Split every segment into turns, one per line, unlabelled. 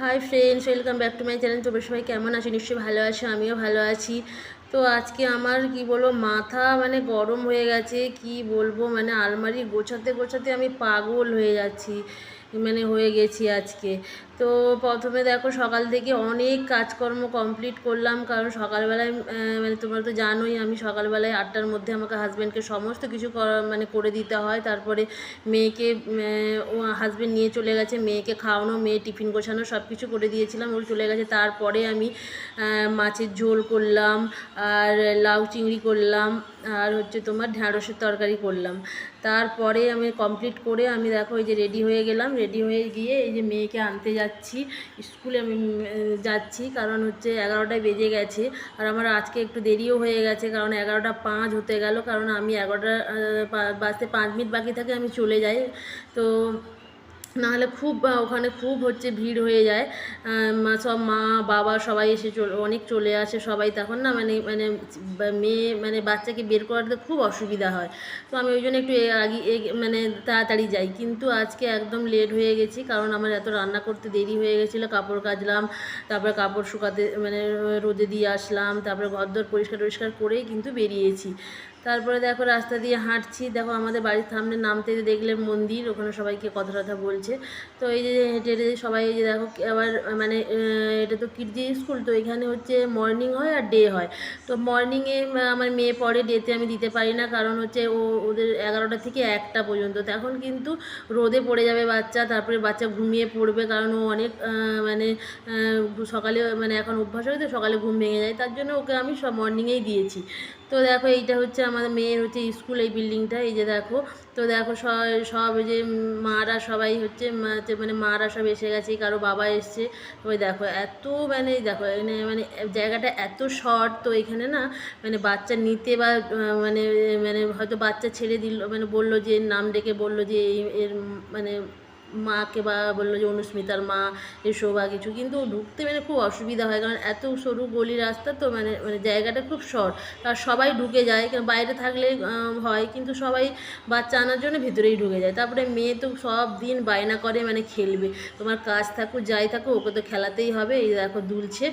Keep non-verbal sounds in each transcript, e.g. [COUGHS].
Hi friends welcome back to my channel তোমরা সবাই কেমন আছো? নিশ্চয়ই ভালো আছো, আমিও ভালো আছি। তো আজকে আমার, কি বলব, মাথা মানে গরম হয়ে গেছে, কি বলব মানে আলমারি গোছাতে গোছাতে আমি পাগল হয়ে যাচ্ছি মানে হয়ে গেছি আজকে। তো প্রথমে দেখো সকাল থেকে অনেক কাজকর্ম কমপ্লিট করলাম, কারণ সকালবেলায় মানে তোমরা তো জানোই আমি সকালবেলায় আটটার মধ্যে আমাকে হাজব্যান্ডকে সমস্ত কিছু মানে করে দিতে হয়। তারপরে মেয়েকে ও হাজব্যান্ড নিয়ে চলে গেছে, মেয়েকে খাওয়ানো, মেয়ে টিফিন গোছানো সব কিছু করে দিয়েছিলাম ও চলে গেছে। তারপরে আমি মাছের ঝোল করলাম, আর লাউ চিংড়ি করলাম, আর হচ্ছে তোমার ঢ্যাঁড়সের তরকারি করলাম। তারপরে আমি কমপ্লিট করে আমি দেখো এই যে রেডি হয়ে গেলাম রেডি হয়ে গিয়ে এই যে মেয়েকে আনতে যাচ্ছি। স্কুলে আমি যাচ্ছি, কারণ হচ্ছে এগারোটায় বেজে গেছে। আর আমার আজকে একটু দেরিও হয়ে গেছে, কারণ এগারোটা পাঁচ হতে গেল, কারণ আমি এগারোটা বাসতে পাঁচ মিনিট বাকি থাকে, আমি চলে যাই। তো নাহলে খুব ওখানে খুব হচ্ছে ভিড় হয়ে যায়। সব মা, বাবা সবাই এসে চলে, অনেক চলে আসে সবাই তখন না মানে মানে মেয়ে মানে বাচ্চাকে বের করাতে খুব অসুবিধা হয়। তো আমি ওই জন্য একটু আগে মানে তাড়াতাড়ি যাই। কিন্তু আজকে একদম লেট হয়ে গেছি, কারণ আমার এত রান্না করতে দেরি হয়ে গেছিল। কাপড় কাচলাম, তারপরে কাপড় শুকাতে মানে রোদে দিয়ে আসলাম, তারপরে ঘর ঘরদোর পরিষ্কার টরিষ্কার করেই কিন্তু বেরিয়েছি। তারপরে দেখো রাস্তা দিয়ে হাঁটছি। দেখো আমাদের বাড়ির সামনে নামতে দেখলে মন্দির, ওখানে সবাইকে কথা টথা বলছে। তো এই যে হেঁটে হেঁটে সবাই যে দেখো আবার মানে এটা তো কিডজি স্কুল, তো এখানে হচ্ছে মর্নিং হয় আর ডে হয়। তো মর্নিংয়ে আমার মেয়ে পড়ে ডেতে আমি দিতে পারি না, কারণ হচ্ছে ও, ওদের এগারোটা থেকে একটা পর্যন্ত। তো এখন কিন্তু রোদে পড়ে যাবে বাচ্চা, তারপরে বাচ্চা ঘুমিয়ে পড়বে, কারণ ও অনেক মানে সকালে মানে এখন অভ্যাস হয়ে তো সকালে ঘুম ভেঙে যায়। তার জন্য ওকে আমি সব মর্নিংয়েই দিয়েছি। তো দেখো এইটা হচ্ছে আমাদের মেয়ের হচ্ছে স্কুল এই বিল্ডিংটা, এই যে দেখো। তো দেখো সব যে মারা সবাই হচ্ছে মানে মারা সব এসে গেছে, কারও বাবা এসছে। ওই দেখো এত মানে দেখো এখানে মানে জায়গাটা এত শর্ট, তো এখানে না মানে বাচ্চা নিতে বা মানে মানে হয়তো বাচ্চা ছেড়ে দিল মানে বলল যে, নাম ডেকে বলল যে এর মানে মাকে বা বলল যে অনুস্মিতার মা এসো বা কিছু। কিন্তু ঢুকতে মানে খুব অসুবিধা হয়, কারণ এত সরু গলি রাস্তা তো মানে মানে জায়গাটা খুব শর্ট। আর সবাই ঢুকে যায় কারণ বাইরে থাকলে হয়, কিন্তু সবাই বাচ্চা আনার জন্য ভিতরেই ঢুকে যায়। তারপরে মেয়ে তো সব দিন বায়না করে মানে খেলবে। তোমার কাজ থাকুক, যাই থাকুক, ওকে তো খেলাতেই হবে, এই দেখো দুলছে।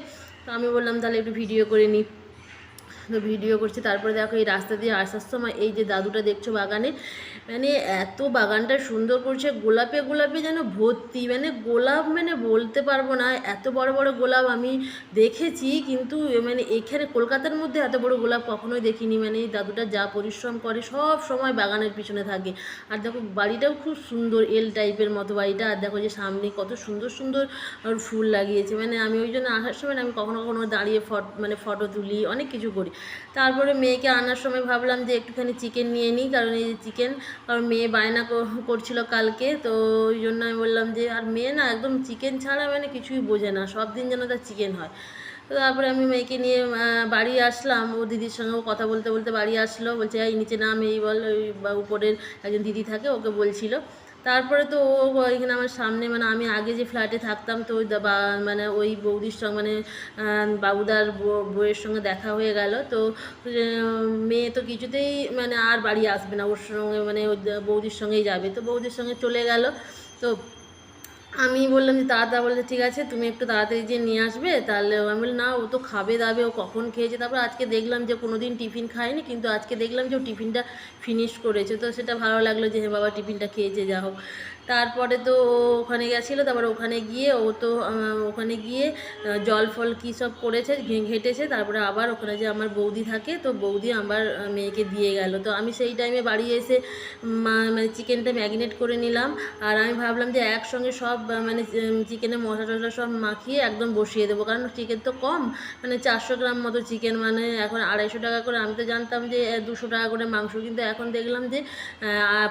তো আমি বললাম, তাহলে একটু ভিডিও করে নিই তো ভিডিও করছি। তারপরে দেখো এই রাস্তা দিয়ে আসার সময় এই যে দাদুটা দেখছ বাগানে মানে এত বাগানটা সুন্দর করছে, গোলাপে গোলাপে যেন ভর্তি মানে গোলাপ মানে বলতে পারব না, এত বড় বড় গোলাপ আমি দেখেছি, কিন্তু মানে এখানে কলকাতার মধ্যে এত বড় গোলাপ কখনোই দেখিনি মানে এই দাদুটা যা পরিশ্রম করে সব সময় বাগানের পিছনে থাকে। আর দেখো বাড়িটাও খুব সুন্দর এল টাইপের মতো বাড়িটা, আর দেখো যে সামনে কত সুন্দর সুন্দর ফুল লাগিয়েছে মানে আমি ওই জন্য আসার সময় আমি কখনো কখনো দাঁড়িয়ে ফটো মানে ফটো তুলি, অনেক কিছু করি। তারপরে মেয়েকে আনার সময় ভাবলাম যে একটুখানি চিকেন নিয়ে নিই, কারণ এই যে চিকেন, কারণ মেয়ে বায়না কর- করছিল কালকে, তো ওই জন্য আমি বললাম যে, আর মেয়ে না একদম চিকেন ছাড়া মানে কিছুই বোঝে না, সব দিন যেন তার চিকেন হয়। তো তারপরে আমি মেয়েকে নিয়ে বাড়ি আসলাম, ও দিদির সঙ্গেও কথা বলতে বলতে বাড়ি আসলো, বলছে, এই নিচে নাম, এই বল, ওই বা উপরের একজন দিদি থাকে, ওকে বলছিল। তারপরে তো ও এখানে আমার সামনে মানে আমি আগে যে ফ্ল্যাটে থাকতাম তো ওই মানে ওই বৌদির সঙ্গে মানে বাবুদার বউ- বউয়ের সঙ্গে দেখা হয়ে গেল। তো মেয়ে তো কিছুতেই মানে আর বাড়ি আসবে না। ওর সঙ্গে মানে ওই বৌদির সঙ্গেই যাবে। তো বৌদির সঙ্গে চলে গেল। তো আমি বললাম যে তাড়াতাড়ি বললে, ঠিক আছে, তুমি একটু তাড়াতাড়ি যে নিয়ে আসবে, তাহলে আমি বললাম, না, ও তো খাবে দাবে, ও কখন খেয়েছে? তারপর আজকে দেখলাম যে কোনো দিন টিফিন খায়নি, কিন্তু আজকে দেখলাম যে, ও টিফিনটা ফিনিশ করেছে। তো সেটা ভালো লাগল যে হ্যাঁ বাবা, টিফিনটা খেয়েছে যা হোক তারপরে তো ও ওখানে গেছিল, তারপরে ওখানে গিয়ে ও তো ওখানে গিয়ে জল ফল কী সব করেছে ঘেটেছে, তারপরে আবার ওখানে যে আমার বৌদি থাকে, তো বৌদি আমার মেয়েকে দিয়ে গেল। তো আমি সেই টাইমে বাড়ি এসে মানে চিকেনটা ম্যাগনেট করে নিলাম, আর আমি ভাবলাম যে একসঙ্গে সব মানে চিকেনের মশলা টশলা সব মাখিয়ে একদম বসিয়ে দেবো, কারণ চিকেন তো কম মানে চারশো গ্রাম মতো চিকেন মানে এখন আড়াইশো টাকা করে, আমি তো জানতাম যে দুশো টাকা করে মাংস, কিন্তু এখন দেখলাম যে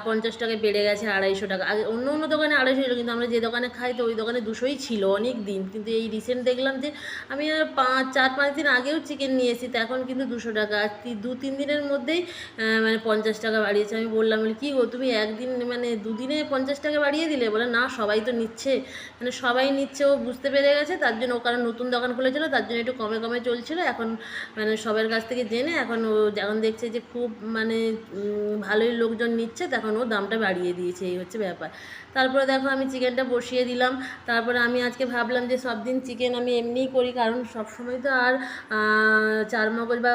পঞ্চাশ টাকায় বেড়ে গেছে আড়াইশো টাকা। আগে অন্য অন্য দোকানে আড়াইশো ছিল কিন্তু আমরা যে দোকানে খাই তো ওই দোকানে দুশোই ছিল অনেক দিন কিন্তু এই রিসেন্ট দেখলাম যে আমি আর পাঁচ চার পাঁচ দিন আগেও চিকেন নিয়ে এসেছি তো এখন কিন্তু দুশো টাকা। আর দু তিন দিনের মধ্যেই মানে পঞ্চাশ টাকা বাড়িয়েছে। আমি বললাম বলি, কী গো তুমি একদিন মানে দুদিনে পঞ্চাশ টাকা বাড়িয়ে দিলে? বলে না সবাই তো নিচ্ছে। মানে সবাই নিচ্ছে ও বুঝতে পেরে গেছে। তার জন্য ও কারণ নতুন দোকান খুলেছিল তার জন্য একটু কমে কমে চলছিল। এখন মানে সবার কাছ থেকে জেনে এখন ও যখন দেখছে যে খুব মানে ভালোই লোকজন নিচ্ছে তখন ও দামটা বাড়িয়ে দিয়েছে। এই হচ্ছে ব্যাপার। তারপরে দেখো আমি চিকেনটা বসিয়ে দিলাম। তারপরে আমি আজকে ভাবলাম যে সব দিন চিকেন আমি এমনিই করি, কারণ সব সময় তো আর চারমগজ চার মগজ বা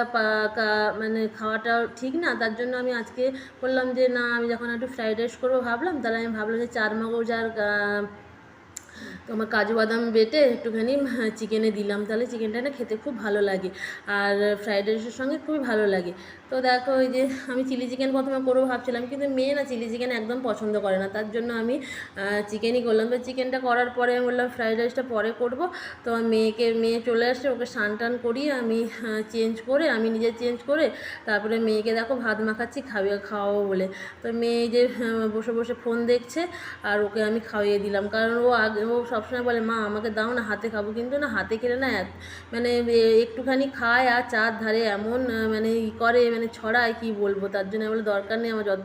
মানে খাওয়াটা ঠিক না। তার জন্য আমি আজকে বললাম যে, না, আমি যখন একটু ফ্রাইড রাইস করব ভাবলাম, তাহলে আমি ভাবলাম যে চার মগজ আর আহ, তোমার কাজু বাদাম বেটে একটুখানি চিকেনে দিলাম। তাহলে চিকেনটা না খেতে খুব ভালো লাগে। আর ফ্রাইড রাইসের সঙ্গে খুবই ভালো লাগে। তো দেখো ওই যে আমি চিলি চিকেন প্রথমে করব ভাবছিলাম কিন্তু মেয়ে না চিলি চিকেন একদম পছন্দ করে না। তার জন্য আমি চিকেনই করলাম। তো চিকেনটা করার পরে আমি বললাম ফ্রাইড রাইসটা পরে করব। তো আমার মেয়েকে মেয়ে চলে আসছে ওকে স্নান টান করিয়ে আমি চেঞ্জ করে আমি নিজে চেঞ্জ করে তারপরে মেয়েকে দেখো ভাত মাখাচ্ছি খাওয়িয়ে খাওয়াবো বলে। তো মেয়ে যে বসে বসে ফোন দেখছে আর ওকে আমি খাইয়ে দিলাম। কারণ ও আগে ও সবসময় বলে, মা, আমাকে দাও না, হাতে খাব। কিন্তু না, হাতে খেলে না মানে একটুখানি খায় আর চার ধারে এমন মানে ই করে মানে ছড়ায়, কি বলব? তার জন্য বলে, দরকার নেই, আমার যত,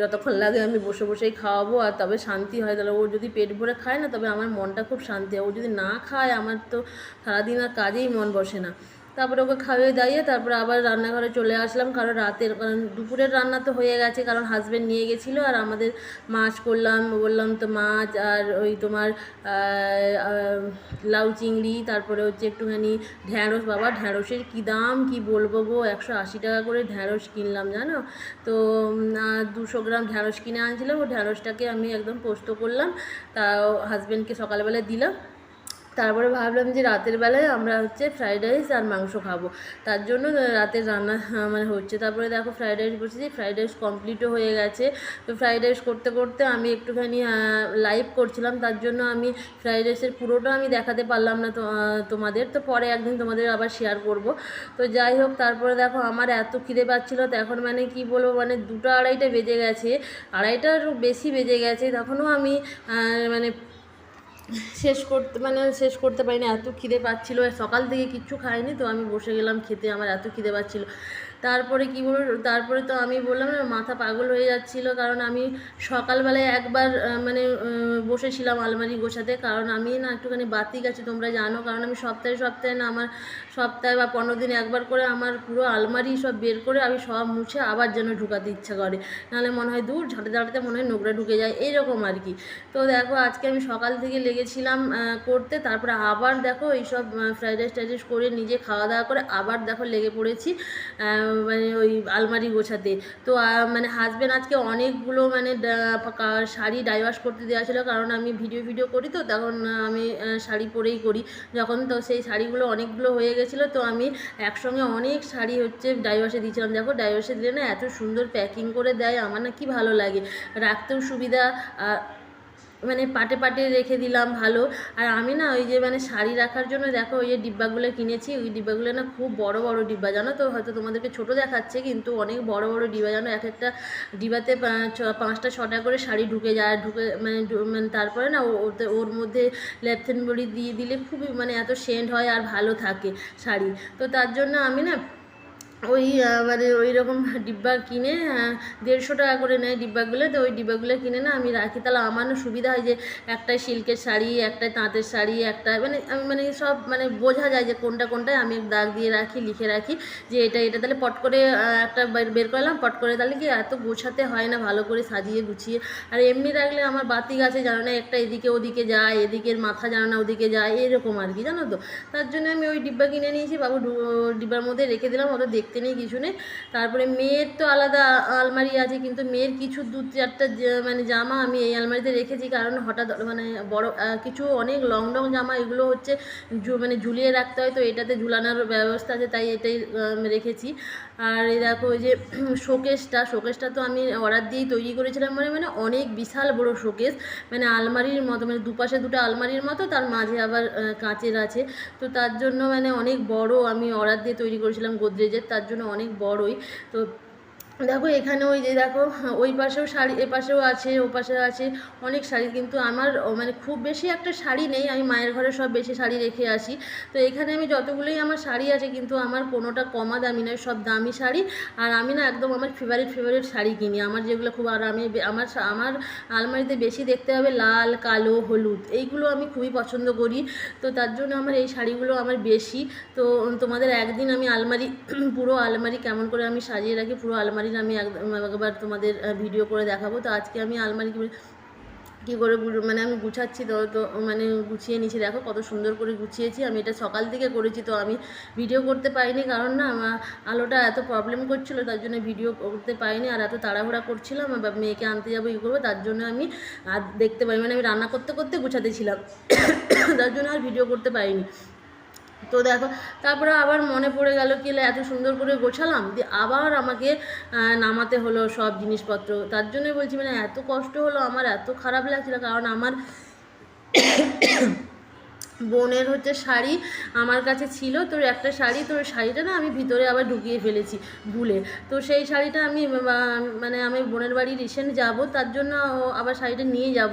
যতক্ষণ লাগে আমি বসে বসেই খাওয়াবো আর তবে শান্তি হয়। তাহলে ও যদি পেট ভরে খায় না, তবে আমার মনটা খুব শান্তি হয়। ও যদি না খায়, আমার তো সারাদিন আর কাজেই মন বসে না। তারপরে ওকে খাইয়ে দাইয়ে তারপরে আবার রান্নাঘরে চলে আসলাম, কারণ রাতের, কারণ দুপুরের রান্না তো হয়ে গেছে, কারণ হাজব্যান্ড নিয়ে গেছিল আর আমাদের মাছ করলাম বললাম তো মাছ আর ওই তোমার লাউ চিংড়ি, তারপরে হচ্ছে একটুখানি ঢ্যাঁড়স, বাবা ঢ্যাঁড়সের কী দাম, কি বলব গো, একশো আশি টাকা করে ঢ্যাঁড়স কিনলাম, জানো? তো দুশো গ্রাম ঢ্যাঁড়স কিনে আনছিলাম, ও ঢ্যাঁড়সটাকে আমি একদম পোস্ত করলাম, তাও হাজব্যান্ডকে সকালবেলা দিলাম তারপরে ভাবলাম যে রাতের বেলায় আমরা হচ্ছে ফ্রাইড রাইস আর মাংস খাব। তার জন্য রাতের রান্না মানে হচ্ছে। তারপরে দেখো ফ্রাইড রাইস বসেছি, ফ্রাইড রাইস কমপ্লিটও হয়ে গেছে। তো ফ্রাইড রাইস করতে করতে আমি একটুখানি লাইভ করছিলাম। তার জন্য আমি ফ্রাইড রাইসের পুরোটা আমি দেখাতে পারলাম না তো তোমাদের। তো পরে একদিন তোমাদের আবার শেয়ার করব। তো যাই হোক, তারপরে দেখো আমার এত খিদে পাচ্ছিলো। তো এখন মানে কি বলব মানে দুটো আড়াইটা বেজে গেছে। আড়াইটার বেশি বেজে গেছে। তখনও আমি মানে শেষ করতে মানে শেষ করতে পারিনি, এত খিদে পাচ্ছিলো। সকাল থেকে কিচ্ছু খাইনি, তো আমি বসে গেলাম খেতে, আমার এত খিদে পাচ্ছিলো। তারপরে কি বলব, তারপরে তো আমি বললাম না, মাথা পাগল হয়ে যাচ্ছিল। কারণ আমি সকালবেলায় একবার মানে বসেছিলাম আলমারি গোছাতে। কারণ আমি না একটুখানি বাতি গেছি তোমরা জানো। কারণ আমি সপ্তাহে সপ্তাহে না আমার, সপ্তাহে বা পনেরো দিনে একবার করে আমার পুরো আলমারি সব বের করে আমি সব মুছে আবার যেন ঢুকাতে ইচ্ছা করে। নাহলে মনে হয় দূর, ঝাঁটে ঝাঁটাতে মনে হয় নোংরা ঢুকে যায় এইরকম আর কি। তো দেখো, আজকে আমি সকাল থেকে লেগেছিলাম করতে। তারপরে আবার দেখো, এইসব ফ্রাইড রাইস টাইড করে নিজে খাওয়া দাওয়া করে আবার দেখো লেগে পড়েছি। মানে ওই আলমারি গোছাতে। তো মানে হাজব্যান্ড আজকে অনেকগুলো মানে শাড়ি ডাইভার্স করতে দেওয়া ছিল। কারণ আমি ভিডিও ভিডিও করি তো, তখন আমি শাড়ি পরেই করি। যখন তো সেই শাড়িগুলো অনেকগুলো হয়ে গেছিল, তো আমি একসঙ্গে অনেক শাড়ি হচ্ছে ডাইভার্সে দিয়েছিলাম। দেখো ডাইভার্সে দিলে না এত সুন্দর প্যাকিং করে দেয়, আমার না কি ভালো লাগে। রাখতেও সুবিধা মানে পাটে পাটে রেখে দিলাম, ভালো। আর আমি না ওই যে মানে শাড়ি রাখার জন্য দেখো ওই যে ডিব্বাগুলো কিনেছি, ওই ডিব্বাগুলো না খুব বড় বড় ডিব্বা। জানো তো, হয়তো তোমাদেরকে ছোট দেখাচ্ছে, কিন্তু অনেক বড় বড় ডিব্বা। জানো, এক একটা ছ- পাঁচটা, ছটা করে শাড়ি ঢুকে যায়, ঢুকে মানে মানে তারপরে না ওতে, ওর মধ্যে লেপথেন বড়ি দিয়ে দিলে খুবই মানে এত সেন্ট হয় আর ভালো থাকে শাড়ি। তো তার জন্য আমি না ওই মানে ওই রকম ডিব্বা কিনে দেড়শো টাকা করে নেয় ডিব্বাগুলো। তো ওই ডিব্বাগুলো কিনে না আমি রাখি। তাহলে আমারও সুবিধা হয় যে একটাই সিল্কের শাড়ি একটাই তাঁতের শাড়ি, একটা মানে আমি মানে সব মানে বোঝা যায় যে কোনটা কোনটায় আমি দাগ দিয়ে রাখি, লিখে রাখি যে এটা এটা। তাহলে পট করে একটা বের করলাম, পট করে তাহলে কি এত গোছাতে হয় না ভালো করে সাজিয়ে গুছিয়ে। আর এমনি রাখলে আমার বাতি গাছে জানো না, একটা এদিকে ওদিকে যায়, এদিকের মাথা জানো না ওদিকে যায়, এরকম আর কি, জানো তো? তার জন্য আমি ওই ডিব্বা কিনে নিয়েছি। বাবু ডিব্বার মধ্যে রেখে দিলাম ওটা দেখতে নেই কিছু নেই। তারপরে মেয়ের তো আলাদা আলমারি আছে, কিন্তু মেয়ের কিছু দু চারটা মানে জামা আমি এই আলমারিতে রেখেছি, কারণ হঠাৎ মানে বড় কিছু অনেক লং লং জামা, এগুলো হচ্ছে মানে ঝুলিয়ে রাখতে হয়, তো এটাতে ঝুলানোর ব্যবস্থা আছে, তাই এটাই রেখেছি। আর এই দেখো ওই যে [CLEARS THROAT] শোকেসটা শোকেসটা তো আমি অর্ডার দিয়েই তৈরি করেছিলাম মানে মানে অনেক বিশাল বড় শোকেস মানে আলমারির মতো মানে দুপাশে দুটো আলমারির মতো, তার মাঝে আবার কাঁচের আছে, তো তার জন্য মানে অনেক বড় আমি অর্ডার দিয়ে তৈরি করেছিলাম গোদরেজের তার জন্য অনেক বড়ই। তো দেখো, এখানে ওই যে দেখো, ওই পাশেও শাড়ি, এ পাশেও আছে, ও পাশে আছে, অনেক শাড়ি, কিন্তু আমার মানে খুব বেশি একটা শাড়ি নেই, আমি মায়ের ঘরে সব বেশি শাড়ি রেখে আসি। তো এখানে আমি যতগুলোই আমার শাড়ি আছে, কিন্তু আমার কোনোটা কমা দামি নয়, সব দামি শাড়ি। আর আমি না একদম আমার ফেভারিট ফেভারিট শাড়ি কিনি। আমার যেগুলো খুব, আর আমি আমার আমার আলমারিতে বেশি দেখতে হবে লাল, কালো, হলুদ, এইগুলো আমি খুবই পছন্দ করি। তো তার জন্য আমার এই শাড়িগুলো আমার বেশি। তো, তোমাদের একদিন আমি আলমারি, পুরো আলমারি কেমন করে আমি সাজিয়ে রাখি, পুরো আলমারির আমি একবার তোমাদের ভিডিও করে দেখাবো। তো আজকে আমি আলমারি কি- করে মানে আমি গুছাচ্ছি, তো তো মানে গুছিয়ে নিচ্ছি দেখো কত সুন্দর করে গুছিয়েছি, আমি এটা সকাল থেকে করেছি, তো আমি ভিডিও করতে পারিনি। কারণ না, আমার আলোটা এত প্রবলেম করছিল, তার জন্য ভিডিও করতে পারিনি, আর এত তাড়াহুড়া করছিলাম মেয়েকে আনতে যাব, ই করব, তার জন্য আমি আর দেখতে পাই মানে আমি রান্না করতে করতে গুছাতে ছিলাম। [COUGHS] তার জন্য আর ভিডিও করতে পারিনি। তো দেখো, তারপরে আবার মনে পড়ে গেল কি এত সুন্দর করে গোছালাম, দিয়ে আবার আমাকে নামাতে হলো সব জিনিসপত্র। তার জন্যই বলছি মানে এত কষ্ট হলো, আমার এত খারাপ লাগছিল, কারণ আমার বোনের হচ্ছে শাড়ি আমার কাছে ছিল, তোর একটা শাড়ি, তোর শাড়িটা না আমি ভিতরে আবার ঢুকিয়ে ফেলেছি ভুলে। তো সেই শাড়িটা আমি মানে আমি বোনের বাড়ি রিসেন্ট যাব, তার জন্য আবার শাড়িটা নিয়ে যাব।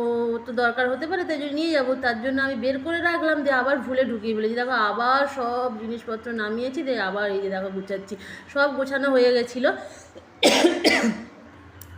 ও তো দরকার হতে পারে, তাই জন্য নিয়ে যাব। তার জন্য আমি বের করে রাখলাম, দিয়ে আবার ভুলে ঢুকিয়ে ফেলেছি। দেখো, আবার সব জিনিসপত্র নামিয়েছি, দিয়ে আবার এই যে দেখো গুছাচ্ছি। সব গোছানো হয়ে গেছিল।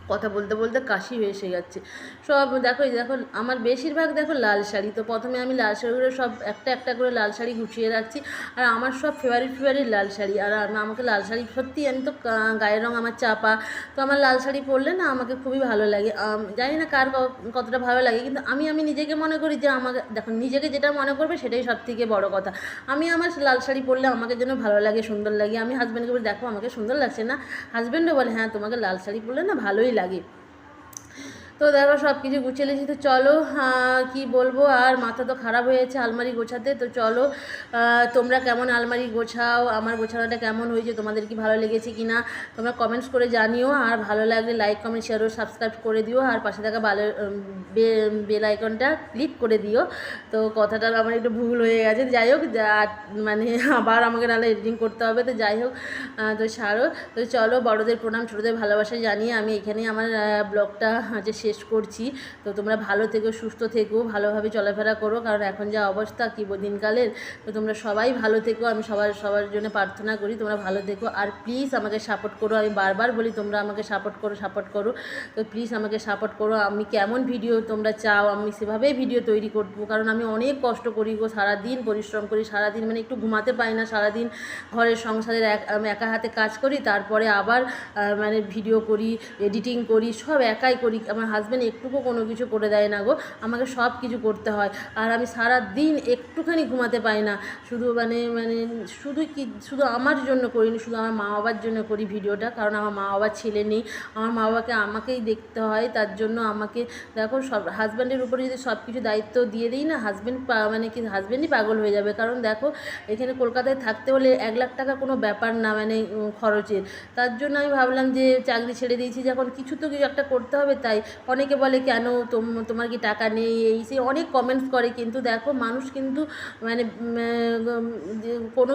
কথা বলতে বলতে কাশি এসে যাচ্ছে। সব দেখো, এই দেখো, আমার বেশিরভাগ দেখো লাল শাড়ি। তো প্রথমে আমি লাল শাড়িগুলো সব একটা একটা করে লাল শাড়ি গুছিয়ে রাখছি। আর আমার সব ফেভারিট ফেভারিট লাল শাড়ি। আর আম- আমাকে লাল শাড়ি সত্যি আমি তো গায়ের রং আমার চাপা। তো আমার লাল শাড়ি পরলে না আমাকে খুবই ভালো লাগে। জানি না কার কতটা ভালো লাগে, কিন্তু আমি আমি নিজেকে মনে করি যে আমাকে দেখো, নিজেকে যেটা মনে করবে সেটাই সব থেকে বড় কথা। আমি আমার লাল শাড়ি পরলে আমাকে যেন ভালো লাগে, সুন্দর লাগে। আমি হাজব্যান্ডকে বলি, দেখো, আমাকে সুন্দর লাগছে না? হাজব্যান্ডও বলে হ্যাঁ তোমাকে লাল শাড়ি পরলে না ভালোই লাগে লাগে তো দেখো সব কিছু গুছিয়ে নিয়েছি। তো চলো কি বলব? আর মাথা তো খারাপ হয়েছে আলমারি গোছাতে। তো চলো তোমরা কেমন আলমারি গোছাও? আমার গোছানোটা কেমন হয়েছে? তোমাদের কি ভালো লেগেছে কি না তোমরা কমেন্টস করে জানিও। আর ভালো লাগলে লাইক কমেন্ট শেয়ার ও সাবস্ক্রাইব করে দিও। আর পাশে থাকা বালে বেল আইকনটা ক্লিক করে দিও। তো কথাটা আমার একটু ভুল হয়ে গেছে। যাই হোক মানে আবার আমাকে নাহলে এডিটিং করতে হবে। তো যাই হোক তো ছাড়ো। তো চলো, বড়দের প্রণাম, ছোটোদের ভালোবাসা জানিয়ে আমি এখানেই আমার ব্লগটা যে শেষ করছি। তো তোমরা ভালো থেকো, সুস্থ থেকো, ভালোভাবে চলাফেরা করো, কারণ এখন যা অবস্থা, কী দিনকালের, তো তোমরা সবাই ভালো থেকো। আমি সবার সবার জন্য প্রার্থনা করি, তোমরা ভালো থেকো। আর প্লিজ আমাকে সাপোর্ট করো, আমি বারবার বলি, তোমরা আমাকে সাপোর্ট করো সাপোর্ট করো। তো প্লিজ আমাকে সাপোর্ট করো। আমি কেমন ভিডিও তোমরা চাও, আমি সেভাবেই ভিডিও তৈরি করব, কারণ আমি অনেক কষ্ট করি গো, সারাদিন পরিশ্রম করি, সারাদিন মানে একটু ঘুমাতে পাই না, সারাদিন ঘরের সংসারের এক, আমি একা হাতে কাজ করি, তারপরে আবার মানে ভিডিও করি এডিটিং করি, সব একাই করি, আমার হাজব্যান্ড একটুকু কোনো কিছু করে দেয় না গো, আমাকে সব কিছু করতে হয়। আর আমি সারা দিন একটুখানি ঘুমাতে পাই না। শুধু মানে মানে শুধু কি, শুধু আমার জন্য করিনি, শুধু আমার মা বাবার জন্য করি ভিডিওটা, কারণ আমার মা বাবার ছেলে নেই। আমার মা বাবাকে আমাকেই দেখতে হয়, তার জন্য আমাকে, দেখো সব হাজব্যান্ডের উপরে যদি সব কিছু দায়িত্ব দিয়ে দিই না হাজব্যান্ড মানে কি হাজব্যান্ডই পাগল হয়ে যাবে। কারণ দেখো, এখানে কলকাতায় থাকতে হলে এক লাখ টাকা কোনো ব্যাপার না মানে খরচের। তার জন্য আমি ভাবলাম যে চাকরি ছেড়ে দিয়েছি, যখন কিছু তো কিছু একটা করতে হবে, তাই অনেকে বলে, কেন তোম- তোমার কি টাকা নেই? এই সেই অনেক কমেন্টস করে, কিন্তু দেখো মানুষ কিন্তু মানে কোনো